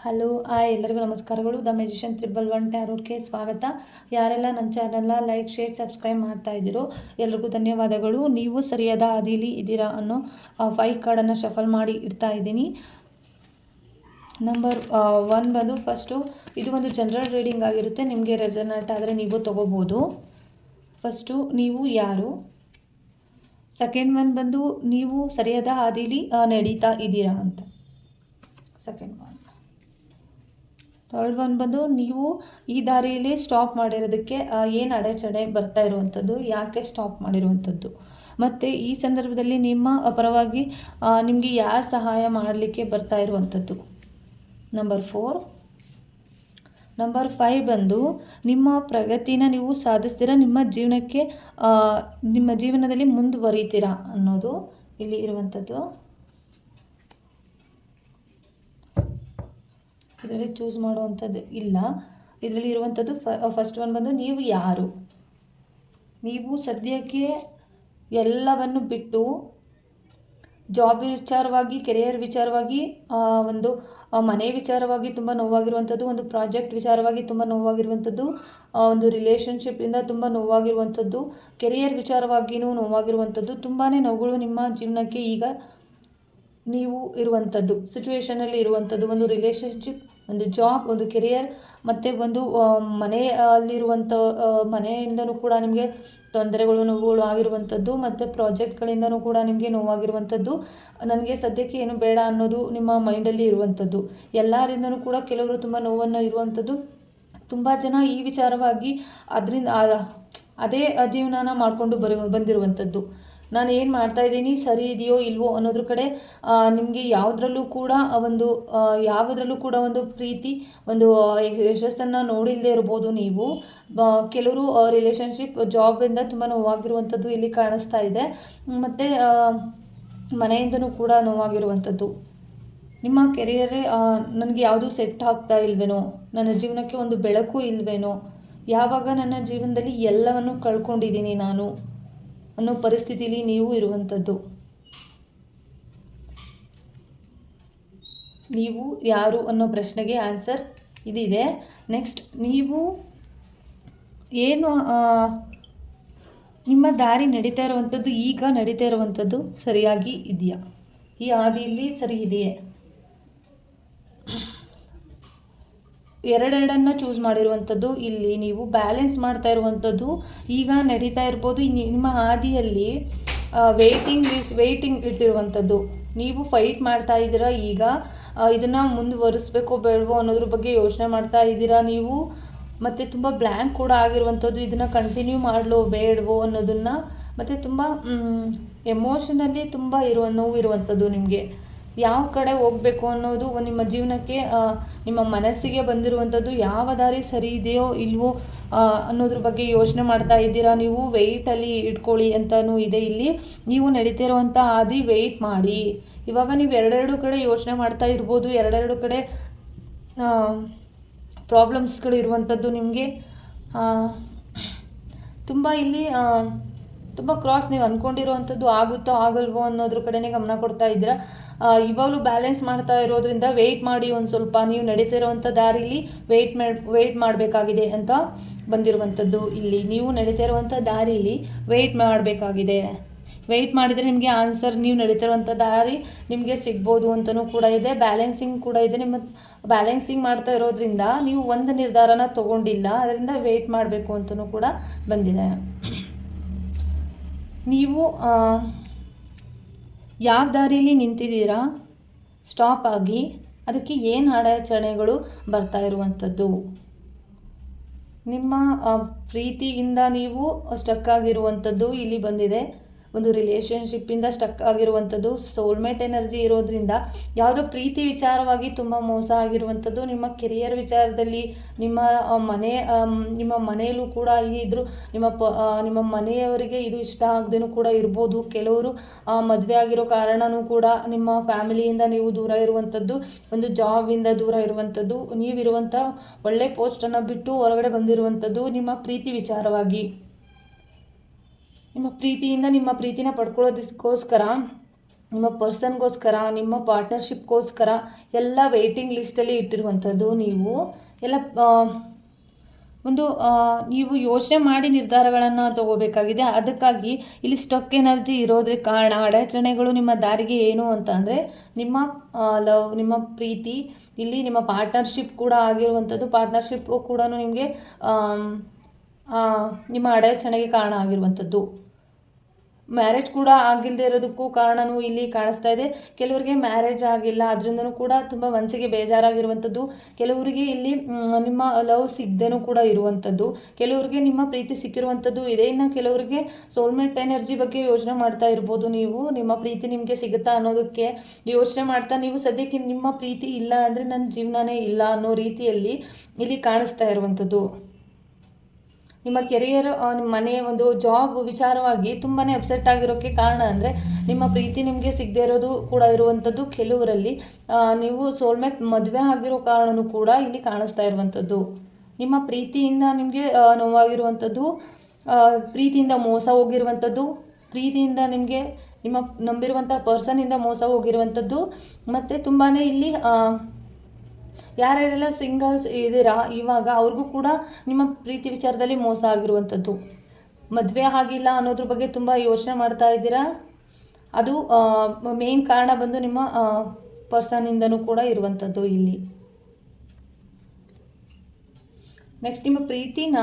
Hello, ಆ ಎಲ್ಲರಿಗೂ ನಮಸ್ಕಾರಗಳು. ದ ಮೆಜಿಷನ್ ತ್ರಿಬಲ್ ಒನ್ ಟ್ಯಾರೋಟ್ಗೆ ಸ್ವಾಗತ. ಯಾರೆಲ್ಲ ನನ್ನ ಚಾನಲ್ನ ಲೈಕ್, ಶೇರ್, ಸಬ್ಸ್ಕ್ರೈಬ್ ಮಾಡ್ತಾ ಇದ್ದೀರೋ, ಎಲ್ರಿಗೂ ಧನ್ಯವಾದಗಳು. ನೀವು ಸರಿಯಾದ ಹಾದಿಲಿ ಇದ್ದೀರಾ ಅನ್ನೋ ಫೈ ಕಾರ್ಡನ್ನು ಶಫಲ್ ಮಾಡಿ ಇಡ್ತಾ ಇದ್ದೀನಿ. ನಂಬರ್ ಒನ್ ಬಂದು ಫಸ್ಟು ಇದು ಒಂದು ಜನರಲ್ ರೀಡಿಂಗ್ ಆಗಿರುತ್ತೆ. ನಿಮಗೆ ರೆಸರ್ನಾಟ್ ಆದರೆ ನೀವು ತೊಗೋಬೋದು. ಫಸ್ಟು ನೀವು ಯಾರು? ಸೆಕೆಂಡ್ ಒನ್ ಬಂದು, ನೀವು ಸರಿಯಾದ ಹಾದಿಲಿ ನಡೀತಾ ಇದ್ದೀರಾ ಅಂತ. ಸೆಕೆಂಡ್ ಒನ್ ಥರ್ಡ್ ಒನ್ ಬಂದು ನೀವು ಈ ದಾರಿಯಲ್ಲಿ ಸ್ಟಾಪ್ ಮಾಡಿರೋದಕ್ಕೆ ಏನು ಅಡೆಚಣೆ ಬರ್ತಾ ಇರುವಂಥದ್ದು, ಯಾಕೆ ಸ್ಟಾಪ್ ಮಾಡಿರುವಂಥದ್ದು? ಮತ್ತು ಈ ಸಂದರ್ಭದಲ್ಲಿ ನಿಮ್ಮ ಪರವಾಗಿ ನಿಮಗೆ ಯಾವ ಸಹಾಯ ಮಾಡಲಿಕ್ಕೆ ಬರ್ತಾ ಇರುವಂಥದ್ದು? ನಂಬರ್ ಫೋರ್ ನಂಬರ್ ಫೈವ್ ಬಂದು, ನಿಮ್ಮ ಪ್ರಗತಿನ ನೀವು ಸಾಧಿಸ್ತೀರಾ, ನಿಮ್ಮ ಜೀವನಕ್ಕೆ ನಿಮ್ಮ ಜೀವನದಲ್ಲಿ ಮುಂದುವರಿತೀರಾ ಅನ್ನೋದು ಇಲ್ಲಿ ಇರುವಂಥದ್ದು. ಇದರಲ್ಲಿ ಚೂಸ್ ಮಾಡುವಂಥದ್ದು ಇಲ್ಲ. ಇದರಲ್ಲಿ ಇರುವಂಥದ್ದು ಫಸ್ಟ್ ಒನ್ ಬಂದು ನೀವು ಯಾರು? ನೀವು ಸದ್ಯಕ್ಕೆ ಎಲ್ಲವನ್ನು ಬಿಟ್ಟು ಜಾಬ್ ವಿಚಾರವಾಗಿ ಕೆರಿಯರ್ ವಿಚಾರವಾಗಿ ಒಂದು ಮನೆ ವಿಚಾರವಾಗಿ ತುಂಬ ನೋವಾಗಿರುವಂಥದ್ದು, ಒಂದು ಪ್ರಾಜೆಕ್ಟ್ ವಿಚಾರವಾಗಿ ತುಂಬ ನೋವಾಗಿರುವಂಥದ್ದು ಒಂದು ರಿಲೇಷನ್ಶಿಪ್ಪಿಂದ ತುಂಬ ನೋವಾಗಿರುವಂಥದ್ದು ಕೆರಿಯರ್ ವಿಚಾರವಾಗಿಯೂ ನೋವಾಗಿರುವಂಥದ್ದು ತುಂಬಾ ನೋವುಗಳು ನಿಮ್ಮ ಜೀವನಕ್ಕೆ ಈಗ ನೀವು ಇರುವಂಥದ್ದು ಸಿಚುವೇಷನಲ್ಲಿ ಇರುವಂಥದ್ದು, ಒಂದು ರಿಲೇಷನ್ಶಿಪ್ ಒಂದು ಜಾಬ್ ಒಂದು ಕೆರಿಯರ್ ಮತ್ತು ಒಂದು ಮನೆಯಲ್ಲಿರುವಂಥ ಮನೆಯಿಂದಲೂ ಕೂಡ ನಿಮಗೆ ತೊಂದರೆಗಳು, ನೋವುಗಳು ಆಗಿರುವಂಥದ್ದು, ಮತ್ತು ಪ್ರಾಜೆಕ್ಟ್ಗಳಿಂದನೂ ಕೂಡ ನಿಮಗೆ ನೋವಾಗಿರುವಂಥದ್ದು. ನನಗೆ ಸದ್ಯಕ್ಕೆ ಏನು ಬೇಡ ಅನ್ನೋದು ನಿಮ್ಮ ಮೈಂಡಲ್ಲಿ ಇರುವಂಥದ್ದು. ಎಲ್ಲರಿಂದನೂ ಕೂಡ ಕೆಲವರು ತುಂಬ ನೋವನ್ನು ಇರುವಂಥದ್ದು. ತುಂಬ ಜನ ಈ ವಿಚಾರವಾಗಿ ಅದರಿಂದ, ಅದೇ ಜೀವನನ ಮಾಡಿಕೊಂಡು ಬರ, ಬಂದಿರುವಂಥದ್ದು. ನಾನು ಏನು ಮಾಡ್ತಾ ಇದ್ದೀನಿ, ಸರಿ ಇದೆಯೋ ಇಲ್ವೋ ಅನ್ನೋದ್ರ ಕಡೆ ನಿಮಗೆ ಯಾವುದ್ರಲ್ಲೂ ಕೂಡ ಒಂದು ಯಾವುದ್ರಲ್ಲೂ ಕೂಡ ಒಂದು ಪ್ರೀತಿ, ಒಂದು ಯಶಸ್ಸನ್ನು ನೋಡಿಲ್ಲದೆ ಇರ್ಬೋದು ನೀವು. ಕೆಲವರು ರಿಲೇಷನ್ಶಿಪ್ ಜಾಬಿಂದ ತುಂಬ ನೋವಾಗಿರುವಂಥದ್ದು ಇಲ್ಲಿ ಕಾಣಿಸ್ತಾ ಇದೆ. ಮತ್ತು ಮನೆಯಿಂದನೂ ಕೂಡ ನೋವಾಗಿರುವಂಥದ್ದು ನಿಮ್ಮ ಕೆರಿಯರೇ ನನಗೆ ಯಾವುದು ಸೆಟ್ ಆಗ್ತಾ ಇಲ್ವೇನೋ, ನನ್ನ ಜೀವನಕ್ಕೆ ಒಂದು ಬೆಳಕು ಇಲ್ವೇನೋ, ಯಾವಾಗ ನನ್ನ ಜೀವನದಲ್ಲಿ ಎಲ್ಲವನ್ನು ಕಳ್ಕೊಂಡಿದ್ದೀನಿ ನಾನು. ಅನ್ನೋ ಪರಿಸ್ಥಿತಿಲಿ ನೀವು ಇರುವಂಥದ್ದು. ನೀವು ಯಾರು ಅನ್ನೋ ಪ್ರಶ್ನೆಗೆ ಆನ್ಸರ್ ಇದಿದೆ. ನೆಕ್ಸ್ಟ್, ನೀವು ಏನು ನಿಮ್ಮ ದಾರಿ ನಡೀತಾ ಇರುವಂಥದ್ದು ಈಗ ನಡೀತಾ ಇರುವಂಥದ್ದು ಸರಿಯಾಗಿ ಇದೆಯಾ? ಈ ಹಾದಿಯಲ್ಲಿ ಸರಿ ಇದೆಯೇ? ಎರಡೆರಡನ್ನು ಚೂಸ್ ಮಾಡಿರುವಂಥದ್ದು, ಇಲ್ಲಿ ನೀವು ಬ್ಯಾಲೆನ್ಸ್ ಮಾಡ್ತಾ ಇರುವಂಥದ್ದು, ಈಗ ನಡೀತಾ ಇರ್ಬೋದು ನಿಮ್ಮ ಹಾದಿಯಲ್ಲಿ ವೇಟಿಂಗ್ ಲಿಸ್ ವೇಟಿಂಗ್ ಇಟ್ಟಿರುವಂಥದ್ದು. ನೀವು ಫೈಟ್ ಮಾಡ್ತಾ ಇದ್ದೀರಾ, ಈಗ ಇದನ್ನು ಮುಂದುವರಿಸ್ಬೇಕೋ, ಬೇಡವೋ ಅನ್ನೋದ್ರ ಬಗ್ಗೆ ಯೋಚನೆ ಮಾಡ್ತಾ ಇದ್ದೀರಾ ನೀವು? ಮತ್ತು ತುಂಬ ಬ್ಲ್ಯಾಂಕ್ ಕೂಡ ಆಗಿರುವಂಥದ್ದು, ಇದನ್ನು ಕಂಟಿನ್ಯೂ ಮಾಡಲೋ, ಬೇಡವೋ ಅನ್ನೋದನ್ನು, ಮತ್ತು ತುಂಬ ಎಮೋಷನಲ್ಲಿ ತುಂಬ ಇರುವ ನೋವು ಇರುವಂಥದ್ದು ನಿಮಗೆ. ಯಾವ ಕಡೆ ಹೋಗಬೇಕು ಅನ್ನೋದು ನಿಮ್ಮ ಜೀವನಕ್ಕೆ ನಿಮ್ಮ ಮನಸ್ಸಿಗೆ ಬಂದಿರುವಂಥದ್ದು ಯಾವ ದಾರಿ ಸರಿ ಇದೆಯೋ ಇಲ್ವೋ ಅನ್ನೋದ್ರ ಬಗ್ಗೆ ಯೋಚನೆ ಮಾಡ್ತಾ ಇದ್ದೀರಾ? ನೀವು ವೆಯ್ಟಲ್ಲಿ ಇಟ್ಕೊಳ್ಳಿ ಅಂತಲೂ ಇದೆ ಇಲ್ಲಿ. ನೀವು ನಡೀತಿರುವಂಥ ಹಾದಿ ವೆಯ್ಟ್ ಮಾಡಿ. ಇವಾಗ ನೀವು ಎರಡೆರಡು ಕಡೆ ಯೋಚನೆ ಮಾಡ್ತಾ ಇರ್ಬೋದು. ಎರಡೆರಡು ಕಡೆ ಪ್ರಾಬ್ಲಮ್ಸ್ಗಳು ಇರುವಂಥದ್ದು ನಿಮಗೆ. ತುಂಬ ಇಲ್ಲಿ ತುಂಬ ಕ್ರಾಸ್ ನೀವು ಅಂದ್ಕೊಂಡಿರೋವಂಥದ್ದು ಆಗುತ್ತೋ ಆಗಲ್ವೋ ಅನ್ನೋದ್ರ ಕಡೆನೇ ಗಮನ ಕೊಡ್ತಾ ಇದ್ದೀರಾ? ಇವಾಗಲೂ ಬ್ಯಾಲೆನ್ಸ್ ಮಾಡ್ತಾ ಇರೋದ್ರಿಂದ ವೆಯ್ಟ್ ಮಾಡಿ ಒಂದು ಸ್ವಲ್ಪ ನೀವು ನಡೀತಿರೋವಂಥ ದಾರಿಲಿ ವೆಯ್ಟ್ ಮಾಡಿ ವೆಯ್ಟ್ ಮಾಡಬೇಕಾಗಿದೆ ಅಂತ ಬಂದಿರುವಂಥದ್ದು ಇಲ್ಲಿ. ನೀವು ನಡೀತಾ ಇರುವಂಥ ದಾರಿಲಿ ವೆಯ್ಟ್ ಮಾಡಬೇಕಾಗಿದೆ. ವೆಯ್ಟ್ ಮಾಡಿದರೆ ನಿಮಗೆ ಆನ್ಸರ್ ನೀವು ನಡೀತಿರುವಂಥ ದಾರಿ ನಿಮಗೆ ಸಿಗ್ಬೋದು ಅಂತಲೂ ಕೂಡ ಇದೆ. ಬ್ಯಾಲೆನ್ಸಿಂಗ್ ಕೂಡ ಇದೆ. ನಿಮ್ಮ ಬ್ಯಾಲೆನ್ಸಿಂಗ್ ಮಾಡ್ತಾ ಇರೋದ್ರಿಂದ ನೀವು ಒಂದು ನಿರ್ಧಾರನ ತೊಗೊಂಡಿಲ್ಲ. ಅದರಿಂದ ವೆಯ್ಟ್ ಮಾಡಬೇಕು ಅಂತಲೂ ಕೂಡ ಬಂದಿದೆ. ನೀವು ಯಾವ ದಾರಿಯಲ್ಲಿ ನಿಂತಿದ್ದೀರಾ? ಸ್ಟಾಪ್ ಆಗಿ. ಅದಕ್ಕೆ ಏನು ಅಡಚಣೆಗಳು ಬರ್ತಾ ಇರುವಂಥದ್ದು? ನಿಮ್ಮ ಪ್ರೀತಿಯಿಂದ ನೀವು ಸ್ಟಕ್ ಆಗಿರುವಂಥದ್ದು ಇಲ್ಲಿ ಬಂದಿದೆ. ಒಂದು ರಿಲೇಷನ್ಶಿಪ್ಪಿಂದ ಸ್ಟಕ್ ಆಗಿರುವಂಥದ್ದು ಸೋಲ್ಮೇಟ್ ಎನರ್ಜಿ ಇರೋದ್ರಿಂದ ಯಾವುದೋ ಪ್ರೀತಿ ವಿಚಾರವಾಗಿ ತುಂಬ ಮೋಸ ಆಗಿರುವಂಥದ್ದು ನಿಮ್ಮ ಕೆರಿಯರ್ ವಿಚಾರದಲ್ಲಿ ನಿಮ್ಮ ಮನೆ ನಿಮ್ಮ ಮನೆಯಲ್ಲೂ ಕೂಡ ಇದ್ರು. ನಿಮ್ಮ ಪ ನಿಮ್ಮ ಮನೆಯವರಿಗೆ ಇದು ಇಷ್ಟ ಆಗದೇನೂ ಕೂಡ ಇರ್ಬೋದು. ಕೆಲವರು ಮದುವೆ ಆಗಿರೋ ಕಾರಣನೂ ಕೂಡ ನಿಮ್ಮ ಫ್ಯಾಮಿಲಿಯಿಂದ ನೀವು ದೂರ ಇರುವಂಥದ್ದು ಒಂದು ಜಾಬಿಂದ ದೂರ ಇರುವಂಥದ್ದು ನೀವಿರುವಂಥ ಒಳ್ಳೆ ಪೋಸ್ಟನ್ನು ಬಿಟ್ಟು ಹೊರಗಡೆ ಬಂದಿರುವಂಥದ್ದು ನಿಮ್ಮ ಪ್ರೀತಿ ವಿಚಾರವಾಗಿ. ನಿಮ್ಮ ಪ್ರೀತಿಯಿಂದ ನಿಮ್ಮ ಪ್ರೀತಿನ ಪಡ್ಕೊಳ್ಳೋದಕ್ಕೋಸ್ಕರ ನಿಮ್ಮ ಪರ್ಸನ್ಗೋಸ್ಕರ, ನಿಮ್ಮ ಪಾರ್ಟ್ನರ್ಶಿಪ್ಗೋಸ್ಕರ ಎಲ್ಲ ವೆಯ್ಟಿಂಗ್ ಲಿಸ್ಟಲ್ಲಿ ಇಟ್ಟಿರುವಂಥದ್ದು ನೀವು. ಎಲ್ಲ ಒಂದು ನೀವು ಯೋಚನೆ ಮಾಡಿ ನಿರ್ಧಾರಗಳನ್ನು ತಗೋಬೇಕಾಗಿದೆ. ಅದಕ್ಕಾಗಿ ಇಲ್ಲಿ ಸ್ಟಕ್ ಎನರ್ಜಿ ಇರೋದ್ರ ಕಾರಣ. ಅಡಚಣೆಗಳು ನಿಮ್ಮ ದಾರಿಗೆ ಏನು ಅಂತ ಅಂದರೆ, ನಿಮ್ಮ ಲವ್ ನಿಮ್ಮ ಪ್ರೀತಿ, ಇಲ್ಲಿ ನಿಮ್ಮ ಪಾರ್ಟ್ನರ್ಶಿಪ್ ಕೂಡ ಆಗಿರುವಂಥದ್ದು. ಪಾರ್ಟ್ನರ್ಶಿಪ್ ಕೂಡ ನಿಮಗೆ ನಿಮ್ಮ ಅಡಚಣೆಗೆ ಕಾರಣ ಆಗಿರುವಂಥದ್ದು. ಮ್ಯಾರೇಜ್ ಕೂಡ ಆಗಿಲ್ಲದೆ ಇರೋದಕ್ಕೂ ಕಾರಣನೂ ಇಲ್ಲಿ ಕಾಣಿಸ್ತಾ ಇದೆ. ಕೆಲವರಿಗೆ ಮ್ಯಾರೇಜ್ ಆಗಿಲ್ಲ ಅದರಿಂದನೂ ಕೂಡ ತುಂಬ ಮನಸ್ಸಿಗೆ ಬೇಜಾರಾಗಿರುವಂಥದ್ದು. ಕೆಲವರಿಗೆ ಇಲ್ಲಿ ನಿಮ್ಮ ಲವ್ ಸಿಗ್ದೇನೂ ಕೂಡ ಇರುವಂಥದ್ದು. ಕೆಲವರಿಗೆ ನಿಮ್ಮ ಪ್ರೀತಿ ಸಿಕ್ಕಿರುವಂಥದ್ದು ಇದೆ. ಇನ್ನು ಕೆಲವರಿಗೆ ಸೋಲ್ಮೇಟ್ ಎನರ್ಜಿ ಬಗ್ಗೆ ಯೋಚನೆ ಮಾಡ್ತಾ ಇರ್ಬೋದು ನೀವು. ನಿಮ್ಮ ಪ್ರೀತಿ ನಿಮಗೆ ಸಿಗುತ್ತಾ ಅನ್ನೋದಕ್ಕೆ ಯೋಚನೆ ಮಾಡ್ತಾ ನೀವು. ಸದ್ಯಕ್ಕೆ ನಿಮ್ಮ ಪ್ರೀತಿ ಇಲ್ಲ ಅಂದರೆ ನನ್ನ ಜೀವನನೇ ಇಲ್ಲ ಅನ್ನೋ ರೀತಿಯಲ್ಲಿ ಇಲ್ಲಿ ಕಾಣಿಸ್ತಾ ಇರುವಂಥದ್ದು. ನಿಮ್ಮ ಕೆರಿಯರ್ ನಿಮ್ಮ ಮನೆ ಒಂದು ಜಾಬ್ ವಿಚಾರವಾಗಿ ತುಂಬಾ ಅಪ್ಸೆಟ್ ಆಗಿರೋಕ್ಕೆ ಕಾರಣ ಅಂದರೆ ನಿಮ್ಮ ಪ್ರೀತಿ ನಿಮಗೆ ಸಿಗದೇ ಇರೋದು ಕೂಡ ಇರುವಂಥದ್ದು ಕೆಲವರಲ್ಲಿ ನೀವು ಸೋಲ್ಮೇಟ್ ಮದುವೆ ಆಗಿರೋ ಕಾರಣನೂ ಕೂಡ ಇಲ್ಲಿ ಕಾಣಿಸ್ತಾ ಇರುವಂಥದ್ದು ನಿಮ್ಮ ಪ್ರೀತಿಯಿಂದ ನಿಮಗೆ ನೋವಾಗಿರುವಂಥದ್ದು ಪ್ರೀತಿಯಿಂದ ಮೋಸ ಹೋಗಿರುವಂಥದ್ದು ಪ್ರೀತಿಯಿಂದ ನಿಮಗೆ ನಿಮ್ಮ ನಂಬಿರುವಂಥ ಪರ್ಸನಿಂದ ಮೋಸ ಹೋಗಿರುವಂಥದ್ದು ಮತ್ತು ತುಂಬಾ ಇಲ್ಲಿ ಯಾರ್ಯಾರೆಲ್ಲ ಸಿಂಗಲ್ಸ್ ಇದ್ದೀರಾ, ಇವಾಗ ಅವ್ರಿಗೂ ಕೂಡ ನಿಮ್ಮ ಪ್ರೀತಿ ವಿಚಾರದಲ್ಲಿ ಮೋಸ ಆಗಿರುವಂಥದ್ದು. ಮದುವೆ ಆಗಿಲ್ಲ ಅನ್ನೋದ್ರ ಬಗ್ಗೆ ತುಂಬ ಯೋಚನೆ ಮಾಡ್ತಾ ಇದ್ದೀರಾ? ಅದು ಮೇನ್ ಕಾರಣ ಬಂದು ನಿಮ್ಮ ಪರ್ಸನಿಂದನೂ ಕೂಡ ಇರುವಂಥದ್ದು ಇಲ್ಲಿ. ನೆಕ್ಸ್ಟ್ ನಿಮ್ಮ ಪ್ರೀತಿನ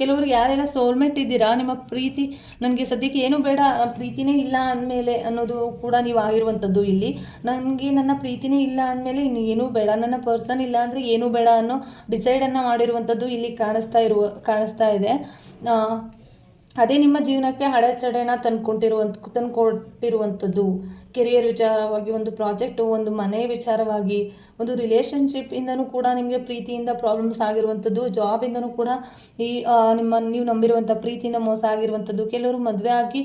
ಕೆಲವರು ಯಾರೆಲ್ಲ ಸೋಲ್ಮೇಟ್ ಇದ್ದೀರಾ, ನಿಮ್ಮ ಪ್ರೀತಿ ನನಗೆ ಸದ್ಯಕ್ಕೆ ಏನು ಬೇಡ, ಪ್ರೀತಿನೇ ಇಲ್ಲ ಅಂದಮೇಲೆ ಅನ್ನೋದು ಕೂಡ ನೀವು ಆಗಿರುವಂಥದ್ದು ಇಲ್ಲಿ. ನನಗೆ ನನ್ನ ಪ್ರೀತಿನೇ ಇಲ್ಲ ಅಂದಮೇಲೆ ಏನೂ ಬೇಡ, ನನ್ನ ಪರ್ಸನ್ ಇಲ್ಲ ಅಂದರೆ ಏನೂ ಬೇಡ ಅನ್ನೋ ಡಿಸೈಡನ್ನು ಮಾಡಿರುವಂಥದ್ದು ಇಲ್ಲಿ ಕಾಣಿಸ್ತಾ ಇರುವ, ಕಾಣಿಸ್ತಾ ಇದೆ. ಅದೇ ನಿಮ್ಮ ಜೀವನಕ್ಕೆ ಅಡೆಚಡೆನ ತಂದ್ಕೊಂಡಿರುವಂಥ ತಂದ್ಕೊಟ್ಟಿರುವಂಥದ್ದು. ಕೆರಿಯರ್ ವಿಚಾರವಾಗಿ ಒಂದು ಪ್ರಾಜೆಕ್ಟು, ಒಂದು ಮನೆ ವಿಚಾರವಾಗಿ, ಒಂದು ರಿಲೇಷನ್ಶಿಪ್ಪಿಂದನೂ ಕೂಡ ನಿಮಗೆ ಪ್ರೀತಿಯಿಂದ ಪ್ರಾಬ್ಲಮ್ಸ್ ಆಗಿರುವಂಥದ್ದು. ಜಾಬಿಂದನೂ ಕೂಡ ಈ ನಿಮ್ಮ, ನೀವು ನಂಬಿರುವಂಥ ಪ್ರೀತಿಯಿಂದ ಮೋಸ ಆಗಿರುವಂಥದ್ದು. ಕೆಲವರು ಮದುವೆ ಆಗಿ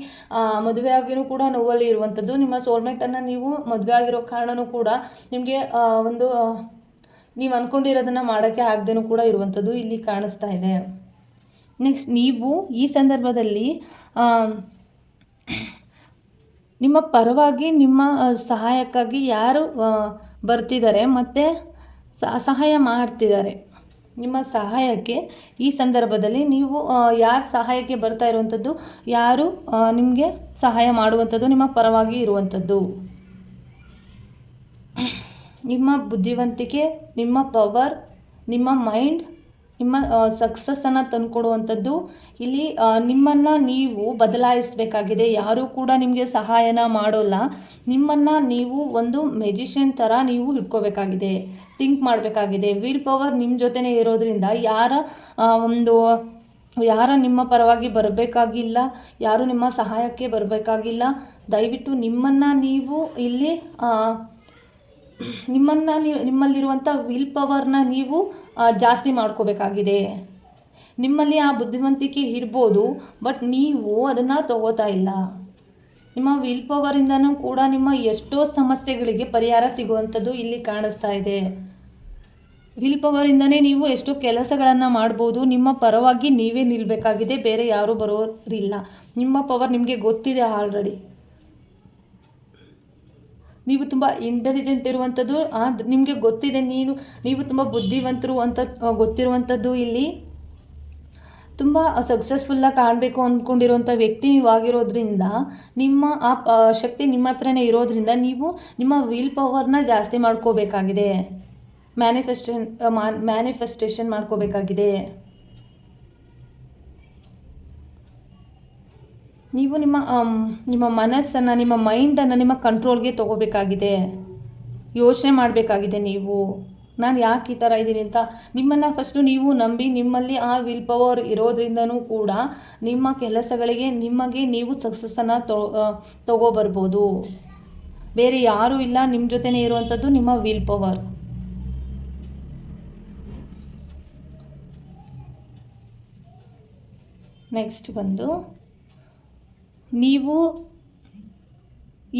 ಮದುವೆ ಆಗಿನೂ ಕೂಡ ನೋವಲ್ಲಿ ಇರುವಂಥದ್ದು. ನಿಮ್ಮ ಸೋಲ್ಮೇಟನ್ನು ನೀವು ಮದುವೆ ಆಗಿರೋ ಕಾರಣನೂ ಕೂಡ ನಿಮಗೆ ಒಂದು ನೀವು ಅಂದ್ಕೊಂಡಿರೋದನ್ನು ಮಾಡೋಕ್ಕೆ ಆಗದೇನೂ ಕೂಡ ಇರುವಂಥದ್ದು ಇಲ್ಲಿ ಕಾಣಿಸ್ತಾ ಇದೆ. ನೆಕ್ಸ್ಟ್ ನೀವು ಈ ಸಂದರ್ಭದಲ್ಲಿ ನಿಮ್ಮ ಪರವಾಗಿ ನಿಮ್ಮ ಸಹಾಯಕ್ಕಾಗಿ ಯಾರು ಬರ್ತಿದ್ದಾರೆ ಮತ್ತು ಸಹಾಯ ಮಾಡ್ತಿದ್ದಾರೆ. ನಿಮ್ಮ ಸಹಾಯಕ್ಕೆ ಈ ಸಂದರ್ಭದಲ್ಲಿ ನೀವು ಯಾರು ಸಹಾಯಕ್ಕೆ ಬರ್ತಾ ಇರುವಂಥದ್ದು ಯಾರು ನಿಮಗೆ ಸಹಾಯ ಮಾಡುವಂಥದ್ದು ನಿಮ್ಮ ಪರವಾಗಿ ಇರುವಂಥದ್ದು ನಿಮ್ಮ ಬುದ್ಧಿವಂತಿಕೆ, ನಿಮ್ಮ ಪವರ್ ನಿಮ್ಮ ಮೈಂಡ್ ನಿಮ್ಮ ಸಕ್ಸಸ್ಸನ್ನು ತಂದುಕೊಡುವಂಥದ್ದು ಇಲ್ಲಿ ನಿಮ್ಮನ್ನು ನೀವು ಬದಲಾಯಿಸಬೇಕಾಗಿದೆ. ಯಾರೂ ಕೂಡ ನಿಮಗೆ ಸಹಾಯನ ಮಾಡೋಲ್ಲ. ನಿಮ್ಮನ್ನು ನೀವು ಒಂದು ಮೆಜಿಷಿಯನ್ ಥರ ನೀವು ಹಿಡ್ಕೋಬೇಕಾಗಿದೆ. ಥಿಂಕ್ ಮಾಡಬೇಕಾಗಿದೆ. ವಿಲ್ ಪವರ್ ನಿಮ್ಮ ಜೊತೆನೇ ಇರೋದ್ರಿಂದ ಯಾರ ಒಂದು, ಯಾರ ನಿಮ್ಮ ಪರವಾಗಿ ಬರಬೇಕಾಗಿಲ್ಲ, ಯಾರು ನಿಮ್ಮ ಸಹಾಯಕ್ಕೆ ಬರಬೇಕಾಗಿಲ್ಲ. ದಯವಿಟ್ಟು ನಿಮ್ಮನ್ನು ನೀವು ಇಲ್ಲಿ ನಿಮ್ಮನ್ನು ನೀವು ನಿಮ್ಮಲ್ಲಿರುವಂಥ ವಿಲ್ ಪವರ್ನ ನೀವು ಜಾಸ್ತಿ ಮಾಡ್ಕೋಬೇಕಾಗಿದೆ. ನಿಮ್ಮಲ್ಲಿ ಆ ಬುದ್ಧಿವಂತಿಕೆ ಇರ್ಬೋದು ಬಟ್ ನೀವು ಅದನ್ನು ತಗೋತಾ ಇಲ್ಲ. ನಿಮ್ಮ ವಿಲ್ ಪವರಿಂದನೂ ಕೂಡ ನಿಮ್ಮ ಎಷ್ಟೋ ಸಮಸ್ಯೆಗಳಿಗೆ ಪರಿಹಾರ ಸಿಗುವಂಥದ್ದು ಇಲ್ಲಿ ಕಾಣಿಸ್ತಾ ಇದೆ. ವಿಲ್ ಪವರಿಂದನೇ ನೀವು ಎಷ್ಟೋ ಕೆಲಸಗಳನ್ನು ಮಾಡ್ಬೋದು, ನಿಮ್ಮ ಪರವಾಗಿ ನೀವೇ ನಿಲ್ಲಬೇಕಾಗಿದೆ ಬೇರೆ ಯಾರೂ ಬರೋರಿಲ್ಲ. ನಿಮ್ಮ ಪವರ್ ನಿಮಗೆ ಗೊತ್ತಿದೆ ಆಲ್ರೆಡಿ ನೀವು ತುಂಬ ಇಂಟೆಲಿಜೆಂಟ್ ಇರುವಂಥದ್ದು ನಿಮಗೆ ಗೊತ್ತಿದೆ ನೀನು ನೀವು ತುಂಬ ಬುದ್ಧಿವಂತರು ಅಂತ ಗೊತ್ತಿರುವಂಥದ್ದು ಇಲ್ಲಿ. ತುಂಬ ಸಕ್ಸಸ್ಫುಲ್ಲಾಗಿ ಕಾಣಬೇಕು ಅಂದ್ಕೊಂಡಿರುವಂಥ ವ್ಯಕ್ತಿ ನೀವು ಆಗಿರೋದ್ರಿಂದ ನಿಮ್ಮ ಆ, ಶಕ್ತಿ ನಿಮ್ಮ ಹತ್ರನೇ ಇರೋದ್ರಿಂದ ನೀವು ನಿಮ್ಮ ವಿಲ್ ಪವರ್ನ ಜಾಸ್ತಿ ಮಾಡ್ಕೋಬೇಕಾಗಿದೆ. ಮ್ಯಾನಿಫೆಸ್ಟೇನ್ ಮ್ಯಾನಿಫೆಸ್ಟೇಷನ್ ಮಾಡ್ಕೋಬೇಕಾಗಿದೆ. ನೀವು ನಿಮ್ಮ ನಿಮ್ಮ ಮನಸ್ಸನ್ನು, ನಿಮ್ಮ ಮೈಂಡನ್ನು ನಿಮ್ಮ ಕಂಟ್ರೋಲ್ಗೆ ತೊಗೋಬೇಕಾಗಿದೆ. ಯೋಚನೆ ಮಾಡಬೇಕಾಗಿದೆ ನೀವು. ನಾನು ಯಾಕೆ ಈ ಥರ ಇದ್ದೀನಿ ಅಂತ ನಿಮ್ಮನ್ನು ಫಸ್ಟು ನೀವು ನಂಬಿ ನಿಮ್ಮಲ್ಲಿ ಆ ವಿಲ್ ಪವರ್ ಇರೋದ್ರಿಂದನೂ ಕೂಡ ನಿಮ್ಮ ಕೆಲಸಗಳಿಗೆ ನಿಮಗೆ ನೀವು ಸಕ್ಸಸ್ಸನ್ನು ತೊ ತಗೋಬರ್ಬೋದು. ಬೇರೆ ಯಾರೂ ಇಲ್ಲ ನಿಮ್ಮ ಜೊತೆನೇ ಇರುವಂಥದ್ದು ನಿಮ್ಮ ವಿಲ್ ಪವರ್ ನೆಕ್ಸ್ಟ್ ಬಂದು ನೀವು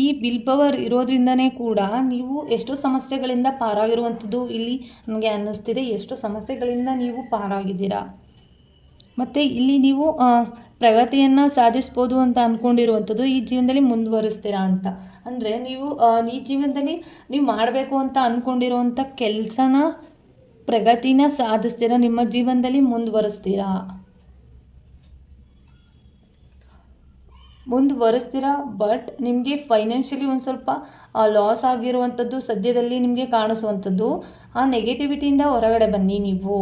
ಈ ಬಿಲ್ ಪವರ್ ಇರೋದ್ರಿಂದನೇ ಕೂಡ ನೀವು ಎಷ್ಟೋ ಸಮಸ್ಯೆಗಳಿಂದ ಪಾರಾಗಿರುವಂಥದ್ದು ಇಲ್ಲಿ ನನಗೆ ಅನ್ನಿಸ್ತಿದೆ, ಎಷ್ಟೋ ಸಮಸ್ಯೆಗಳಿಂದ ನೀವು ಪಾರಾಗಿದ್ದೀರಾ? ಮತ್ತು ಇಲ್ಲಿ ನೀವು ಪ್ರಗತಿಯನ್ನು ಸಾಧಿಸ್ಬೋದು ಅಂತ ಅಂದ್ಕೊಂಡಿರುವಂಥದ್ದು ಈ ಜೀವನದಲ್ಲಿ ಮುಂದುವರಿಸ್ತೀರಾ ಅಂತ. ಅಂದರೆ ನೀವು ಈ ಜೀವನದಲ್ಲಿ ನೀವು ಮಾಡಬೇಕು ಅಂತ ಅಂದ್ಕೊಂಡಿರುವಂಥ ಕೆಲಸನ ಪ್ರಗತಿನ ಸಾಧಿಸ್ತೀರಾ, ನಿಮ್ಮ ಜೀವನದಲ್ಲಿ ಮುಂದುವರಿಸ್ತೀರಾ? ಮುಂದುವರಿಸ್ತೀರಾ ಬಟ್ ನಿಮಗೆ ಫೈನಾನ್ಷಿಯಲಿ ಒಂದು ಸ್ವಲ್ಪ ಲಾಸ್ ಆಗಿರುವಂಥದ್ದು ಸದ್ಯದಲ್ಲಿ ನಿಮಗೆ ಕಾಣಿಸುವಂಥದ್ದು ಆ ನೆಗೆಟಿವಿಟಿಯಿಂದ ಹೊರಗಡೆ ಬನ್ನಿ ನೀವು.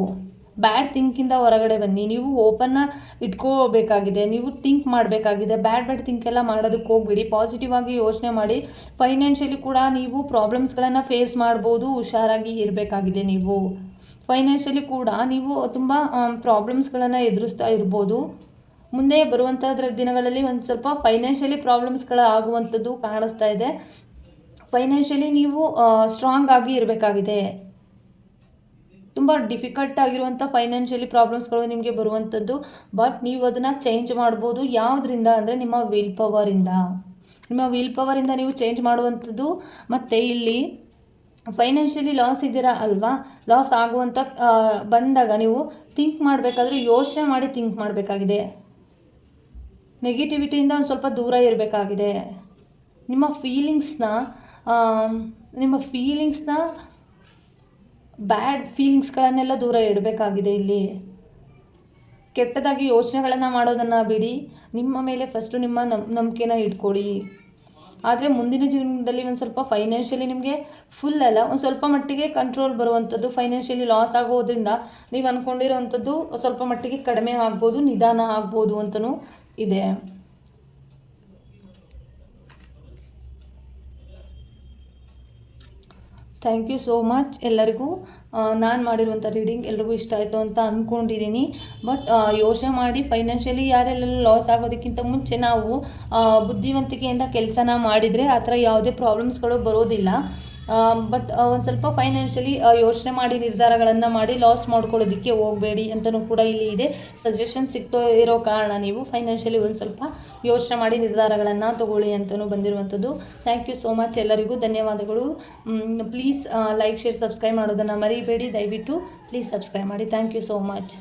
ಬ್ಯಾಡ್ ಥಿಂಕಿಂದ ಹೊರಗಡೆ ಬನ್ನಿ. ನೀವು ಓಪನ್ನ ಇಟ್ಕೋಬೇಕಾಗಿದೆ, ನೀವು ಥಿಂಕ್ ಮಾಡಬೇಕಾಗಿದೆ. ಬ್ಯಾಡ್ ಬ್ಯಾಡ್ ಥಿಂಕ್ ಎಲ್ಲ ಮಾಡೋದಕ್ಕೆ ಹೋಗ್ಬಿಡಿ. ಪಾಸಿಟಿವ್ ಆಗಿ ಯೋಚನೆ ಮಾಡಿ ಫೈನಾನ್ಷಿಯಲಿ ಕೂಡ ನೀವು ಪ್ರಾಬ್ಲಮ್ಸ್ಗಳನ್ನು ಫೇಸ್ ಮಾಡ್ಬೋದು, ಹುಷಾರಾಗಿ ಇರಬೇಕಾಗಿದೆ ನೀವು. ಫೈನಾನ್ಷಿಯಲಿ ಕೂಡ ನೀವು ತುಂಬ ಪ್ರಾಬ್ಲಮ್ಸ್ಗಳನ್ನು ಎದುರಿಸ್ತಾ ಇರ್ಬೋದು. ಮುಂದೆ ಬರುವಂಥದ್ರ ದಿನಗಳಲ್ಲಿ ಒಂದು ಸ್ವಲ್ಪ ಫೈನಾನ್ಷಿಯಲಿ ಪ್ರಾಬ್ಲಮ್ಸ್ಗಳು ಆಗುವಂಥದ್ದು ಕಾಣಿಸ್ತಾ ಇದೆ. ಫೈನಾನ್ಷಿಯಲಿ ನೀವು ಸ್ಟ್ರಾಂಗ್ ಆಗಿ ಇರಬೇಕಾಗಿದೆ. ತುಂಬ ಡಿಫಿಕಲ್ಟ್ ಆಗಿರುವಂಥ ಫೈನಾನ್ಷಿಯಲಿ ಪ್ರಾಬ್ಲಮ್ಸ್ಗಳು ನಿಮಗೆ ಬರುವಂಥದ್ದು. ಬಟ್ ನೀವು ಅದನ್ನು ಚೇಂಜ್ ಮಾಡ್ಬೋದು ಯಾವುದರಿಂದ? ಅಂದರೆ ನಿಮ್ಮ ವಿಲ್ ಪವರಿಂದ ನಿಮ್ಮ ವಿಲ್ ಪವರಿಂದ ನೀವು ಚೇಂಜ್ ಮಾಡುವಂಥದ್ದು. ಮತ್ತು ಇಲ್ಲಿ ಫೈನಾನ್ಷಿಯಲಿ ಲಾಸ್ ಇದ್ದೀರಾ ಅಲ್ವಾ? ಲಾಸ್ ಆಗುವಂಥ ಬಂದಾಗ ನೀವು ಥಿಂಕ್ ಮಾಡಬೇಕಾದ್ರೆ ಯೋಚನೆ ಮಾಡಿ ಥಿಂಕ್ ಮಾಡಬೇಕಾಗಿದೆ. ನೆಗೆಟಿವಿಟಿಯಿಂದ ಒಂದು ಸ್ವಲ್ಪ ದೂರ ಇರಬೇಕಾಗಿದೆ. ನಿಮ್ಮ ಫೀಲಿಂಗ್ಸ್ನ ನಿಮ್ಮ ಫೀಲಿಂಗ್ಸ್ನ ಬ್ಯಾಡ್ ಫೀಲಿಂಗ್ಸ್ಗಳನ್ನೆಲ್ಲ ದೂರ ಇಡಬೇಕಾಗಿದೆ ಇಲ್ಲಿ. ಕೆಟ್ಟದಾಗಿ ಯೋಚನೆಗಳನ್ನು ಮಾಡೋದನ್ನು ಬಿಡಿ. ನಿಮ್ಮ ಮೇಲೆ ಫಸ್ಟು ನಿಮ್ಮ ನಮ್, ನಂಬಿಕೆನ ಇಟ್ಕೊಳ್ಳಿ. ಆದರೆ ಮುಂದಿನ ಜೀವನದಲ್ಲಿ ಒಂದು ಸ್ವಲ್ಪ ಫೈನಾನ್ಷಿಯಲಿ ನಿಮಗೆ ಫುಲ್ ಅಲ್ಲ, ಒಂದು ಸ್ವಲ್ಪ ಮಟ್ಟಿಗೆ ಕಂಟ್ರೋಲ್ ಬರುವಂಥದ್ದು ಫೈನಾನ್ಷಿಯಲಿ ಲಾಸ್ ಆಗೋದ್ರಿಂದ ನೀವು ಅಂದ್ಕೊಂಡಿರೋವಂಥದ್ದು ಸ್ವಲ್ಪ ಮಟ್ಟಿಗೆ ಕಡಿಮೆ ಆಗ್ಬೋದು, ನಿಧಾನ ಆಗ್ಬೋದು ಅಂತಲೂ ಇದೆ. ಥ್ಯಾಂಕ್ ಯು ಸೋ ಮಚ್ ಎಲ್ಲರಿಗೂ. ನಾನು ಮಾಡಿರುವಂಥ ರೀಡಿಂಗ್ ಎಲ್ರಿಗೂ ಇಷ್ಟ ಆಯಿತು ಅಂತ ಅಂದ್ಕೊಂಡಿದ್ದೀನಿ ಬಟ್ ಯೋಚನೆ ಮಾಡಿ ಫೈನಾನ್ಷಿಯಲಿ ಯಾರೆಲ್ಲ ಲಾಸ್ ಆಗೋದಕ್ಕಿಂತ ಮುಂಚೆ ನಾವು ಬುದ್ಧಿವಂತಿಕೆಯಿಂದ ಕೆಲಸನ ಮಾಡಿದರೆ ಆ ಥರ ಯಾವುದೇ ಪ್ರಾಬ್ಲಮ್ಸ್ಗಳು ಬರೋದಿಲ್ಲ. ಬಟ್ ಒಂದು ಸ್ವಲ್ಪ ಫೈನಾನ್ಷಿಯಲಿ ಯೋಚನೆ ಮಾಡಿ, ನಿರ್ಧಾರಗಳನ್ನು ಮಾಡಿ ಲಾಸ್ ಮಾಡ್ಕೊಳ್ಳೋದಕ್ಕೆ ಹೋಗಬೇಡಿ ಅಂತಲೂ ಕೂಡ ಇಲ್ಲಿ ಇದೆ. ಸಜೆಷನ್ ಸಿಗ್ತೋ ಇರೋ ಕಾರಣ ನೀವು ಫೈನಾನ್ಷಿಯಲಿ ಒಂದು ಸ್ವಲ್ಪ ಯೋಚನೆ ಮಾಡಿ, ನಿರ್ಧಾರಗಳನ್ನು ತಗೊಳ್ಳಿ ಅಂತಲೂ ಬಂದಿರುವಂಥದ್ದು. ಥ್ಯಾಂಕ್ ಯು ಸೋ ಮಚ್ ಎಲ್ಲರಿಗೂ. ಧನ್ಯವಾದಗಳು. ಪ್ಲೀಸ್ ಲೈಕ್ ಶೇರ್ ಸಬ್ಸ್ಕ್ರೈಬ್ ಮಾಡೋದನ್ನು ಮರಿಬೇಡಿ. ದಯವಿಟ್ಟು ಪ್ಲೀಸ್ ಸಬ್ಸ್ಕ್ರೈಬ್ ಮಾಡಿ. Thank you so much